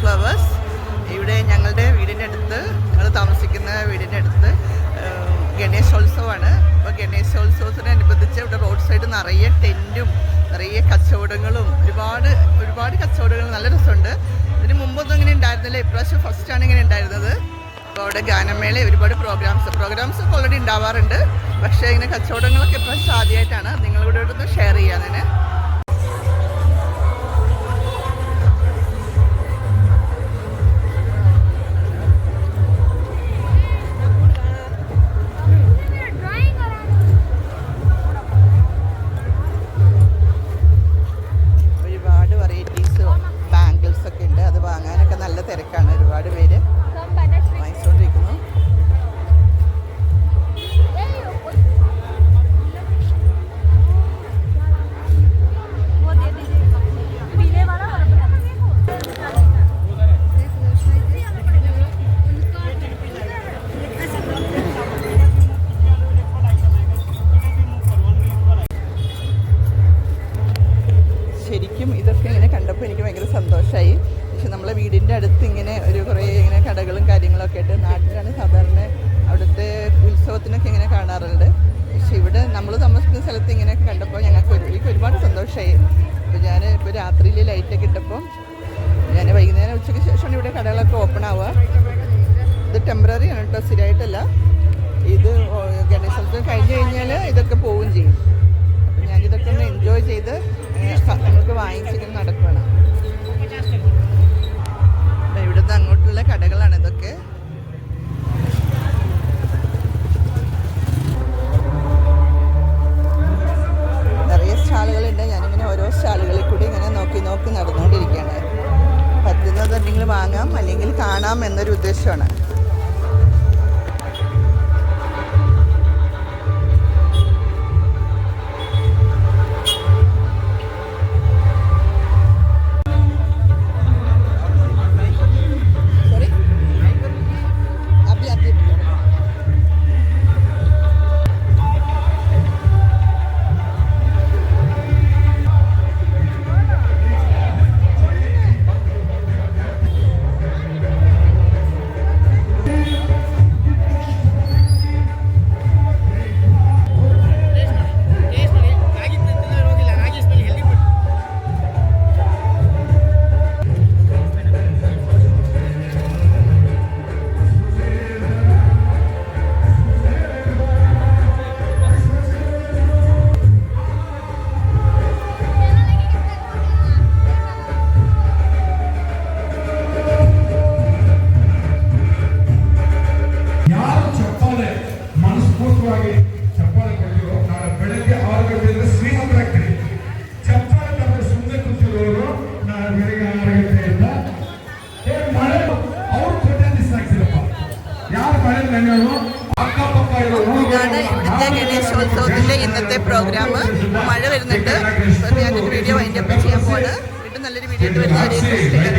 Flowers ഇവിടെ ഞങ്ങളുടെ വീടിന്റെ അടുത്ത് ഞങ്ങൾ താമസിക്കുന്ന വീടിന്റെ അടുത്ത് ഗണേശോത്സവമാണ്. അപ്പോൾ ഗണേശോത്സവത്തിനനുബന്ധിച്ച് ഇവിടെ റോഡ് സൈഡ് നിറയെ ടെന്റും നിറയെ കച്ചവടങ്ങളും ഒരുപാട് ഒരുപാട് കച്ചവടങ്ങൾ നല്ല രസമുണ്ട്. ഇതിന് മുമ്പൊന്നും ഇങ്ങനെ ഉണ്ടായിരുന്നില്ല ഇപ്രാവശ്യം ഫസ്റ്റാണ് ഇങ്ങനെ ഉണ്ടായിരുന്നത്. അപ്പോൾ അവിടെ ഗാനമേള ഒരുപാട് പ്രോഗ്രാംസ് പ്രോഗ്രാംസ് ഒക്കെ ഓൾറെഡി ഉണ്ടാവാറുണ്ട്. പക്ഷേ ഇങ്ങനെ കച്ചവടങ്ങളൊക്കെ ഇപ്രാവശ്യം ആദ്യമായിട്ടാണ്. നിങ്ങളിവിടെ ഒന്ന് ഷെയർ ചെയ്യാൻ ഒരുപാട് തിരക്കാണ് ഒരുപാട് പേര്. വാങ്ങിച്ചുകൊണ്ടിരിക്കുന്നു ശരിക്കും ഇതൊക്കെ ഇങ്ങനെ കണ്ടപ്പോൾ എനിക്ക് ഭയങ്കര സന്തോഷമായി നമ്മളെ വീടിന്റെ അടുത്ത് ഇങ്ങനെ ഒരു കുറേ ഇങ്ങനെ കടകളും കാര്യങ്ങളൊക്കെ ആയിട്ട് നാട്ടിലാണ് സാധാരണ അവിടുത്തെ ഉത്സവത്തിനൊക്കെ ഇങ്ങനെ കാണാറുണ്ട്. പക്ഷെ ഇവിടെ നമ്മൾ താമസിക്കുന്ന സ്ഥലത്ത് ഇങ്ങനെ കണ്ടപ്പോൾ ഞങ്ങൾക്ക് ഒരു എനിക്ക് ഒരുപാട് സന്തോഷമായി. അപ്പോൾ ഞാൻ ഇപ്പോൾ രാത്രിയിൽ ലൈറ്റൊക്കെ ഇട്ടപ്പോൾ ഞാൻ വൈകുന്നേരം ഉച്ചയ്ക്ക് ശേഷമാണ് ഇവിടെ കടകളൊക്കെ ഓപ്പൺ ആവുക. ഇത് ടെമ്പററി ആണ് കേട്ടോ സ്ഥിരമായിട്ടല്ല. ഇത് ഗണേശോത്സവം കഴിഞ്ഞ് കഴിഞ്ഞാൽ ഇതൊക്കെ പോവുകയും ചെയ്യും. അപ്പം ഞാനിതൊക്കെ ഒന്ന് എൻജോയ് ചെയ്ത് നമുക്ക് വാങ്ങിച്ചിങ്ങനെ നടക്കുകയാണ് നടന്നുകൊണ്ടിരിക്കുകയാണ്. പറ്റുന്നതുണ്ടെങ്കിൽ വാങ്ങാം അല്ലെങ്കിൽ കാണാം എന്നൊരു ഉദ്ദേശമാണ്. ഇതാണ് ഇവിടുത്തെ ഇന്നത്തെ പ്രോഗ്രാം മഴ വരുന്നുണ്ട്. അപ്പോൾ ഞാനൊരു വീഡിയോ വൈൻഡ് അപ്പ് ചെയ്യാൻ പോവാണ്. വീണ്ടും നല്ലൊരു വീഡിയോ ആയിട്ട് വരുന്നവരെ